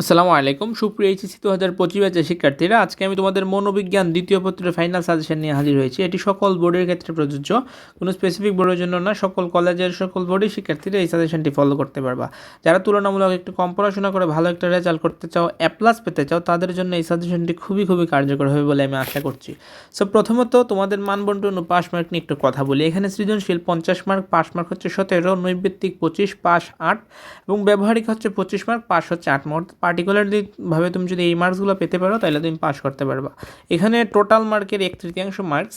আসসালামু আলাইকুম। সুপ্রিয় এইচএসি দু হাজার পঁচিশ ব্যাচের শিক্ষার্থীরা, আজকে আমি তোমাদের মনোবিজ্ঞান দ্বিতীয় পত্রের ফাইনাল সাজেশন নিয়ে হাজির হয়েছি। এটি সকল বোর্ডের ক্ষেত্রে প্রযোজ্য, কোনো স্পেসিফিক বোর্ডের জন্য না, সকল কলেজের সকল বোর্ডের শিক্ষার্থীরা এই সাজেশনটি ফলো করতে পারবা। যারা তুলনামূলক একটু কম পড়াশোনা করে, ভালো একটা রেজাল্ট করতে চাও অ্যাপ্লাস পেতে চাও, তাদের জন্য এই সাজেশনটি খুবই খুবই কার্যকর হবে বলে আমি আশা করছি। সো প্রথমত তোমাদের মানবন্টন ও পাস মার্ক নিয়ে একটু কথা বলি। এখানে সৃজনশীল পঞ্চাশ মার্ক পাস মার্ক হচ্ছে সতেরো, নৈবিত্তিক পঁচিশ পাস আট, এবং ব্যবহারিক হচ্ছে পঁচিশ মার্ক পাস হচ্ছে আট মার্ক পার্টিকুলারলি ভাবে তুমি যদি এই মার্কসগুলো পেতে পারো, তাহলে তুমি পাস করতে পারবা। এখানে টোটাল মার্কের এক তৃতীয়াংশ মার্কস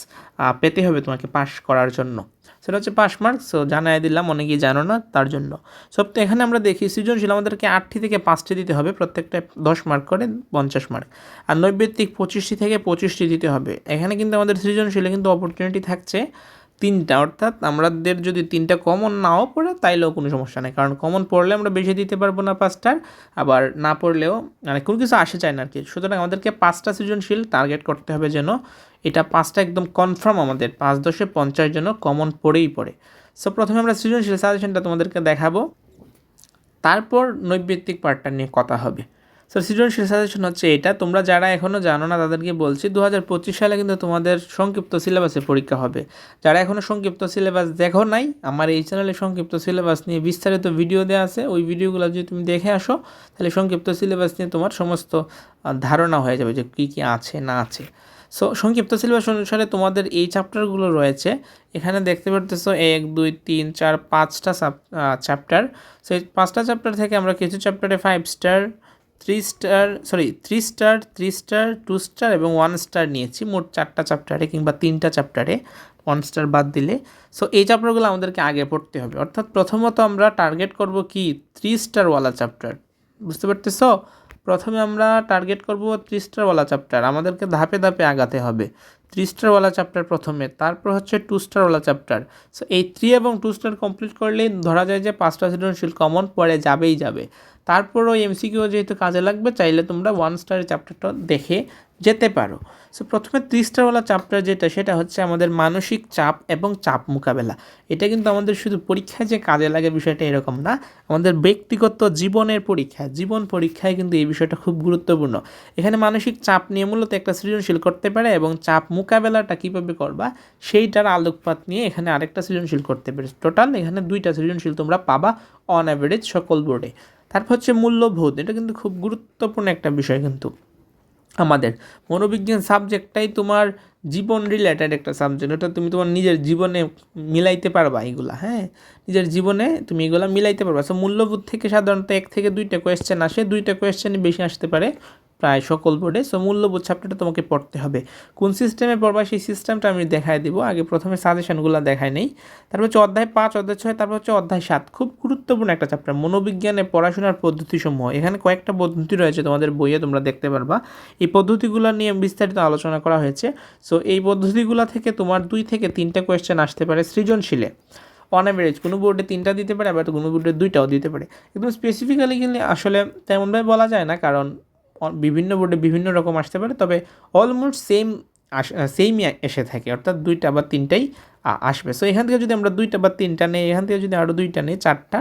পেতে হবে তোমাকে পাস করার জন্য। সেটা হচ্ছে পাস মার্কস জানাই দিলাম, অনেকেই জানো না তার জন্য। সব তো এখানে আমরা দেখি, সৃজনশীল আমাদেরকে আটটি থেকে পাঁচটি দিতে হবে, প্রত্যেকটা দশ মার্ক করে পঞ্চাশ মার্ক আর নৈবেত্তিক পঁচিশটি থেকে পঁচিশটি দিতে হবে। এখানে কিন্তু আমাদের সৃজনশীলে কিন্তু অপরচুনিটি থাকছে। তিনটা, অর্থাৎ আমাদের যদি তিনটা কমন নাও পড়ে, তাইলেও কোনো সমস্যা নেই। কারণ কমন পড়লে আমরা বেশি দিতে পারব না পাঁচটার, আবার না পড়লেও মানে কোনো কিছু আসে চায় না আর কি সুতরাং আমাদেরকে পাঁচটা সৃজনশীল টার্গেট করতে হবে যেন এটা পাঁচটা একদম কনফার্ম আমাদের, পাঁচ দশে পঞ্চাশ যেন কমন পড়েই পড়ে। সো প্রথমে আমরা সৃজনশীল সাজেশনটা তোমাদেরকে দেখাবো। তারপর নৈবৃত্তিক পার্টটা নিয়ে কথা হবে। সো সৃজনশীল সাজেশন হচ্ছে এটা। তোমরা যারা এখনও জানো না, তাদেরকে বলছি দু হাজার পঁচিশ সালে কিন্তু তোমাদের সংক্ষিপ্ত সিলেবাসে পরীক্ষা হবে। যারা এখনও সংক্ষিপ্ত সিলেবাস দেখো নাই, আমার এই চ্যানেলে সংক্ষিপ্ত সিলেবাস নিয়ে বিস্তারিত ভিডিও দেওয়া আছে। ওই ভিডিওগুলো যদি তুমি দেখে আসো, তাহলে সংক্ষিপ্ত সিলেবাস নিয়ে তোমার সমস্ত ধারণা হয়ে যাবে যে কী কী আছে, না আছে। সো সংক্ষিপ্ত সিলেবাস অনুসারে তোমাদের এই চ্যাপ্টারগুলো রয়েছে। এখানে দেখতে পারতেছো, এক, দুই, তিন, চার, পাঁচটা চ্যাপ্টার সেই পাঁচটা চ্যাপ্টার থেকে আমরা কিছু চ্যাপ্টারে five star three star sorry three star three star two star এবং ওয়ান স্টার নিয়েছি। মোট চারটা চ্যাপ্টারে কিংবা তিনটা চ্যাপ্টারে ওয়ান স্টার বাদ দিলে। সো এই চ্যাপ্টারগুলো আমাদেরকে আগে পড়তে হবে। অর্থাৎ প্রথমত আমরা টার্গেট করব কি? থ্রি স্টারওয়ালা চ্যাপ্টার বুঝতে পারতেছ? প্রথমে আমরা টার্গেট করব থ্রি স্টারওয়ালা চ্যাপ্টার আমাদেরকে ধাপে ধাপে আগাতে হবে। থ্রি স্টারওয়ালা চ্যাপ্টার প্রথমে, তারপর হচ্ছে টু স্টারওয়ালা চ্যাপ্টার সো এই থ্রি এবং টু স্টার কমপ্লিট করলেই ধরা যায় যে পাঁচটা সৃজনশীল কমন পরে যাবেই যাবে। তারপরও এমসিকিউ যেহেতু কাজে লাগবে, চাইলে তোমরা ওয়ান স্টারের চ্যাপ্টারটা দেখে যেতে পারো। সো প্রথমে থ্রি চাপটা যেটা, সেটা হচ্ছে আমাদের মানসিক চাপ এবং চাপ মোকাবেলা। এটা কিন্তু আমাদের শুধু পরীক্ষায় যে কাজে লাগে বিষয়টা এরকম না, আমাদের ব্যক্তিগত জীবনের পরীক্ষা জীবন পরীক্ষায় কিন্তু এই বিষয়টা খুব গুরুত্বপূর্ণ। এখানে মানসিক চাপ নিয়ে মূলত একটা সৃজনশীল করতে পারে এবং চাপ মোকাবেলাটা কীভাবে করবা, সেইটার আলোকপাত নিয়ে এখানে আরেকটা সৃজনশীল করতে পারে। টোটাল এখানে দুইটা সৃজনশীল তোমরা পাবা অন অ্যাভারেজ সকল বোর্ডে তারপর হচ্ছে মূল্যবোধ, এটা কিন্তু খুব গুরুত্বপূর্ণ একটা বিষয় কিন্তু। আমাদের। মনোবিজ্ঞান সাবজেক্টটাই তোমার জীবন রিলেটেড একটা সাবজেক্ট ওটা তুমি তোমার নিজের জীবনে মিলাইতে পারবা এগুলা হ্যাঁ? নিজের জীবনে তুমি এগুলো মিলাইতে পারবা। সো মূল্যবোধ থেকে সাধারণত এক থেকে দুইটা কোয়েশ্চেন আসে, দুইটা কোয়েশ্চেনই বেশি আসতে পারে। প্রায় সকল বোর্ডে সো মূল্যবোধ চ্যাপ্টারটা তোমাকে পড়তে হবে। কোন সিস্টেমে পড়বা সেই সিস্টেমটা আমি দেখাই দিব। আগে প্রথমে সাজেশনগুলো দেখাই নেই। তারপর হচ্ছে অধ্যায় পাঁচ, অধ্যায় ছয়, তারপর হচ্ছে অধ্যায় সাত। খুব গুরুত্বপূর্ণ একটা চ্যাপ্টার মনোবিজ্ঞানে পড়াশোনার পদ্ধতিসমূহ। এখানে কয়েকটা পদ্ধতি রয়েছে তোমাদের বইয়ে, তোমরা দেখতে পারবা। এই পদ্ধতিগুলো নিয়ে বিস্তারিত আলোচনা করা হয়েছে। সো এই পদ্ধতিগুলো থেকে তোমার দুই থেকে তিনটা কোয়েশ্চেন আসতে পারে সৃজনশীলে। অন অ্যাভারেজ কোনো বোর্ডে তিনটা দিতে পারে, আবার কোনো বোর্ডে দুইটাও দিতে পারে। কিন্তু স্পেসিফিক্যালি কিন্তু আসলে তেমনভাবে বলা যায় না, কারণ বিভিন্ন বোর্ডে বিভিন্ন রকম আসতে পারে, তবে অলমোস্ট সেম আস সেমই এসে থাকে, অর্থাৎ দুইটা বা তিনটাই আসবে। সো এখান থেকে যদি আমরা দুইটা বা তিনটা নেই, এখান থেকে যদি আরও দুইটা নেই, চারটা,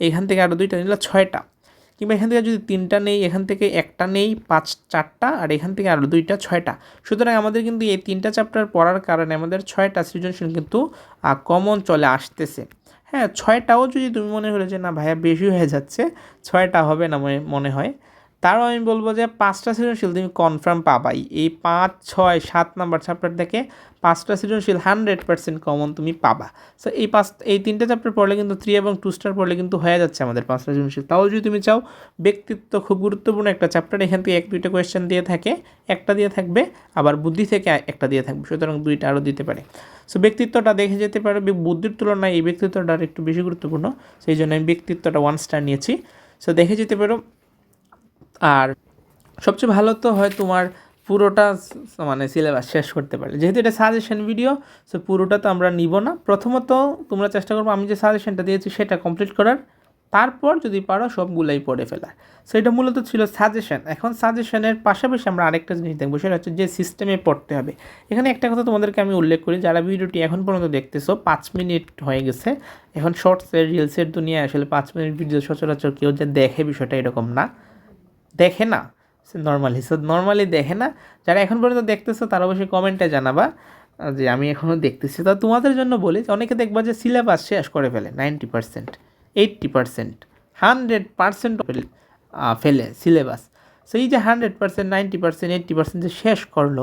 এখান থেকে আরও দুইটা নিলে ছয়টা। কিংবা এখান থেকে যদি তিনটা নেই, এখান থেকে একটা নেই, পাঁচ, চারটা, আর এখান থেকে আরও দুইটা, ছয়টা। সুতরাং আমাদের কিন্তু এই তিনটা চ্যাপ্টার পড়ার কারণে আমাদের ছয়টা সৃজনশীল কিন্তু কমন চলে আসতেছে। হ্যাঁ ছয়টাও যদি তুমি মনে হলে যে, না ভাইয়া, বেশি হয়ে যাচ্ছে, ছয়টা হবে না মনে হয়। তারও আমি বলব যে পাঁচটা সৃজনশীল তুমি কনফার্ম পাবাই। এই পাঁচ, ছয়, সাত নাম্বার চ্যাপ্টার থেকে পাঁচটা সৃজনশীল হান্ড্রেড পার্সেন্ট কমন তুমি পাবা। সো এই পাঁচ, এই তিনটে চ্যাপ্টার পড়লে কিন্তু থ্রি এবং টু স্টার পড়লে কিন্তু হয়ে যাচ্ছে আমাদের পাঁচটা সৃজনশীল। তাও যদি তুমি চাও, ব্যক্তিত্ব খুব গুরুত্বপূর্ণ একটা চ্যাপ্টার এখান থেকে এক, দুইটা কোয়েশ্চেন দিয়ে থাকে, একটা দিয়ে থাকবে, আবার বুদ্ধি থেকে একটা দিয়ে থাকবে, সুতরাং দুইটা আরও দিতে পারে। সো ব্যক্তিত্বটা দেখে যেতে পারে বুদ্ধির তুলনায় এই ব্যক্তিত্বটা একটু বেশি গুরুত্বপূর্ণ, সেই জন্য আমি ব্যক্তিত্বটা ওয়ান স্টার নিয়েছি। সো দেখে যেতে পারো আর সবচেয়ে ভালো তো হয় তোমার পুরোটা মানে সিলেবাস শেষ করতে পারলে। যেহেতু এটা সাজেশন ভিডিও সো পুরোটা তো আমরা নিব না। প্রথমত তোমরা চেষ্টা করব, আমি যে সাজেশনটা দিয়েছি সেটা কমপ্লিট করার। তারপর যদি পারো সবগুলাই পড়ে ফেলার। সো এটা মূলত ছিল সাজেশন এখন সাজেশনের পাশাপাশি আমরা আরেকটা জিনিস দেখব, সেটা হচ্ছে যে সিস্টেমে পড়তে হবে। এখানে একটা কথা তোমাদেরকে আমি উল্লেখ করি, যারা ভিডিওটি এখন পর্যন্ত দেখতেছো, পাঁচ মিনিট হয়ে গেছে। এখন শর্টসের রিলসের দুনিয়ায় আসলে পাঁচ মিনিট ভিডিও সচরাচর কেউ যে দেখে বিষয়টা এরকম না। দেখে না। নর্মালি সো নর্মালি দেখে না। যারা এখন পর্যন্ত দেখতেছো, তারা অবশ্যই কমেন্টে জানাবা যে আমি এখনও দেখতেছি। তা তোমাদের জন্য বলি যে, অনেকে দেখবা যে সিলেবাস শেষ করে ফেলে ninety percent eighty percent hundred percent ফেলে সিলেবাস সো এই যে hundred percent ninety percent eighty percent যে শেষ করল,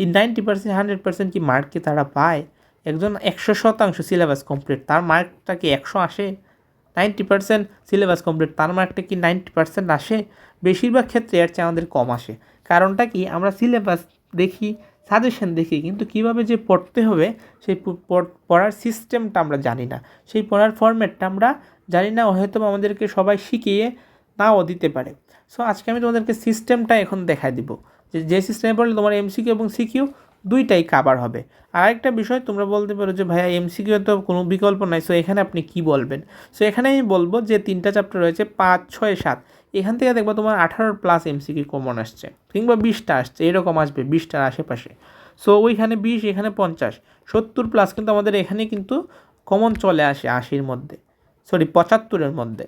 এই নাইনটি পার্সেন্ট হান্ড্রেড পার্সেন্ট কি মার্ক কি তারা পায়? একজন একশো শতাংশ সিলেবাস কমপ্লিট তার মার্কটা কি একশো আসে? নাইনটি পার্সেন্ট সিলেবাস কমপ্লিট, তার মার্কটা কি নাইনটি পার্সেন্ট আসে? বেশিরভাগ ক্ষেত্রে এর চেয়ে আমাদের কম আসে। কারণটা কি? আমরা সিলেবাস দেখি, সাজেশন দেখি, কিন্তু কীভাবে যে পড়তে হবে, সেই পড়- পড়ার সিস্টেমটা আমরা জানি না। সেই পড়ার ফরম্যাটটা আমরা জানি না, হয়তো আমাদেরকে সবাই শিখিয়ে নাও দিতে পারে। সো আজকে আমি তোমাদেরকে সিস্টেমটা এখন দেখাই দিব। যে যে সিস্টেমে পড়লে তোমার এমসিকিউ এবং সিকিউ দুইটাই কাভার হবে। আর একটা বিষয়, তোমরা বলতে পারো যে, ভাইয়া এমসিকিউ তো কোনো বিকল্প নাই সো এখানে আপনি কি বলবেন? সো এখানে আমি বলব যে, তিনটা চ্যাপ্টার রয়েছে, পাঁচ, ছয়, সাত। এখান থেকে দেখব তোমার আঠারো প্লাস এমসিকিউ কমন আসছে, কিংবা বিশটা আসছে, এরকম আসবে, বিশটার আশেপাশে। সো ওইখানে বিশ, এখানে পঞ্চাশ, সত্তর প্লাস কিন্তু আমাদের এখানে কিন্তু কমন চলে আসে আশির মধ্যে সরি পঁচাত্তরের মধ্যে।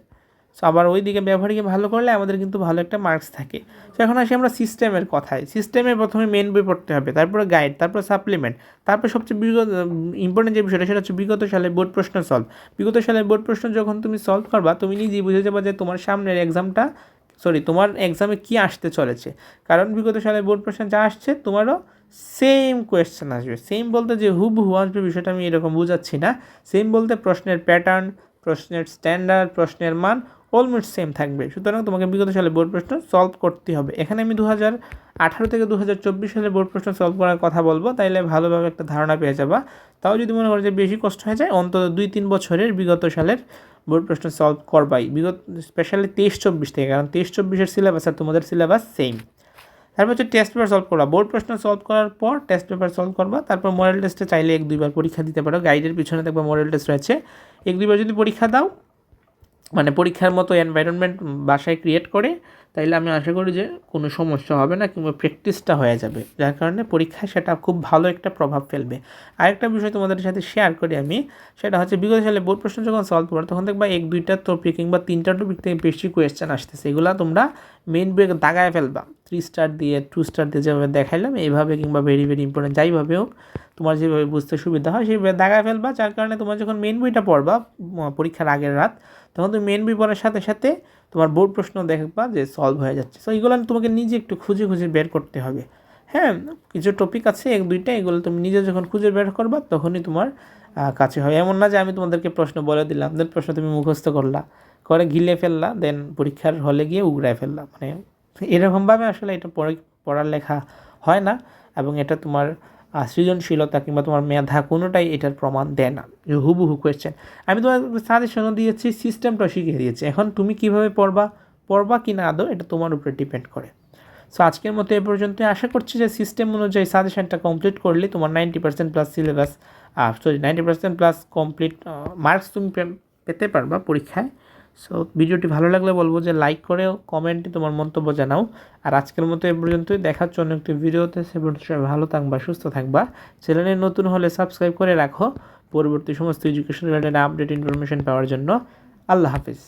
সো আবার ওই দিকে ব্যবহারিকে ভালো করলে আমাদের কিন্তু ভালো একটা মার্কস থাকে। তো এখন আসি আমরা সিস্টেমের কথায়। সিস্টেমে প্রথমে মেন বই পড়তে হবে, তারপরে গাইড তারপরে সাপ্লিমেন্ট তারপর সবচেয়ে বিগত ইম্পর্টেন্ট যে বিষয়টা সেটা হচ্ছে বিগত সালে বোর্ড প্রশ্ন সলভ বিগত সালে বোর্ড প্রশ্ন যখন তুমি সলভ করবা, তুমি নিজেই বুঝে যাবে যে তোমার সামনের এক্সামটা সরি তোমার এক্সামে কি আসতে চলেছে। কারণ বিগত সালে বোর্ড প্রশ্ন যা আসছে, তোমারও সেম কোয়েশ্চেন আসবে। সেম বলতে যে হুবহু আসবে, বিষয়টা আমি এরকম বুঝাচ্ছি না। সেম বলতে প্রশ্নের প্যাটার্ন প্রশ্নের স্ট্যান্ডার্ড প্রশ্নের মান অলমোস্ট সেম থাকবে। সুতরাং তোমাকে বিগত সালে বোর্ড প্রশ্ন সলভ করতে হবে। এখানে আমি দু হাজার আঠারো থেকে দু হাজার চব্বিশ সালে বোর্ড প্রশ্ন সলভ করার কথা বলব, তাইলে ভালোভাবে একটা ধারণা পেয়ে যাবা। তাও যদি মনে করো যে বেশি কষ্ট হয়ে যায়, অন্তত দুই তিন বছরের বিগত সালের বোর্ড প্রশ্ন সলভ করবাই। বিগত স্পেশালি তেইশ চব্বিশ থেকে, কারণ তেইশ চব্বিশের সিলেবাস আর তোমাদের সিলেবাস সেম তারপর হচ্ছে টেস্ট পেপার সলভ করবা। বোর্ড প্রশ্ন সলভ করার পর টেস্ট পেপার সলভ করবা, তারপর মডেল টেস্টে চাইলে এক দুইবার পরীক্ষা দিতে পারো। গাইডের পিছনে দেখবা মডেল টেস্ট রয়েছে। এক দুইবার যদি পরীক্ষা দাও মানে পরীক্ষার মতো এনভায়রনমেন্ট বাসায় ক্রিয়েট করে, তাইলে আমি আশা করি যে কোনো সমস্যা হবে না কিংবা প্র্যাকটিসটা হয়ে যাবে। যার কারণে পরীক্ষায় সেটা খুব ভালো একটা প্রভাব ফেলবে। আরেকটা বিষয় তোমাদের সাথে শেয়ার করি আমি, সেটা হচ্ছে বিগত সালে বোর্ড প্রশ্ন যখন সলভ করো, তখন দেখবা এক, দুইটা টপিক কিংবা তিনটা টপিক থেকে বেশি কোয়েশ্চেন আসতেছে। এগুলা তোমরা মেন ব্রেক দাগায় ফেলবা। থ্রি স্টার দিয়ে টু স্টার দিয়ে যেভাবে দেখাইলাম, এইভাবে কিংবা ভেরি ভেরি ইম্পর্টেন্ট যাইভাবে হোক, তোমার যেভাবে বুঝতে সুবিধা হয়, সেইভাবে দাগায় ফেলবা। যার কারণে তোমার যখন মেন বইটা পড়বা পরীক্ষার আগের রাত তখন তুমি মেন পড়ার সাথে সাথে তোমার বোর্ড প্রশ্ন দেখবা যে সলভ হয়ে যাচ্ছে। সো এগুলো তোমাকে নিজে একটু খুঁজে খুঁজে বের করতে হবে। হ্যাঁ কিছু টপিক আছে এক, দুইটা, এগুলো তুমি নিজে যখন খুঁজে বের করবা তখনই তোমার কাছে হয় এমন না যে আমি তোমাদেরকে প্রশ্ন বলে দিলাম দেন প্রশ্ন তুমি মুখস্থ করলা। করে গিলে ফেললা দেন পরীক্ষার হলে গিয়ে উগড়ায় ফেললা। মানে এরকমভাবে আসলে এটা পড়ে- পড়ার লেখা হয় না এবং এটা তোমার সৃজনশীলতা কিংবা তোমার মেধা কোনোটাই এটার প্রমাণ দেয় না। হুবহু কোয়েশ্চেন আমি তোমার সাজেশনও দিয়েছি সিস্টেমটা শিখিয়ে দিয়েছি। এখন তুমি কীভাবে পড়বা পড়বা কি না আদৌ, এটা তোমার উপরে ডিপেন্ড করে। সো আজকের মতো এ পর্যন্ত আশা করছি যে সিস্টেম অনুযায়ী সাজেশনটা কমপ্লিট করলে তোমার ninety percent plus syllabus sorry ninety percent plus complete marks তুমি পেতে পারবা পরীক্ষায়। সো ভিডিওটি ভালো লাগলে বলব যে লাইক করে কমেন্টে তোমার মন্তব্য জানাও। আর আজকের মতো এ পর্যন্তই। দেখার জন্য একটি ভিডিওতে। সে ভালো থাকবা, সুস্থ থাকবা। চ্যানেলে নতুন হলে সাবস্ক্রাইব করে রাখো। পরবর্তী সমস্ত এডুকেশন রিলেটেড আপডেট ইনফরমেশন পাওয়ার জন্য। আল্লাহ হাফিজ।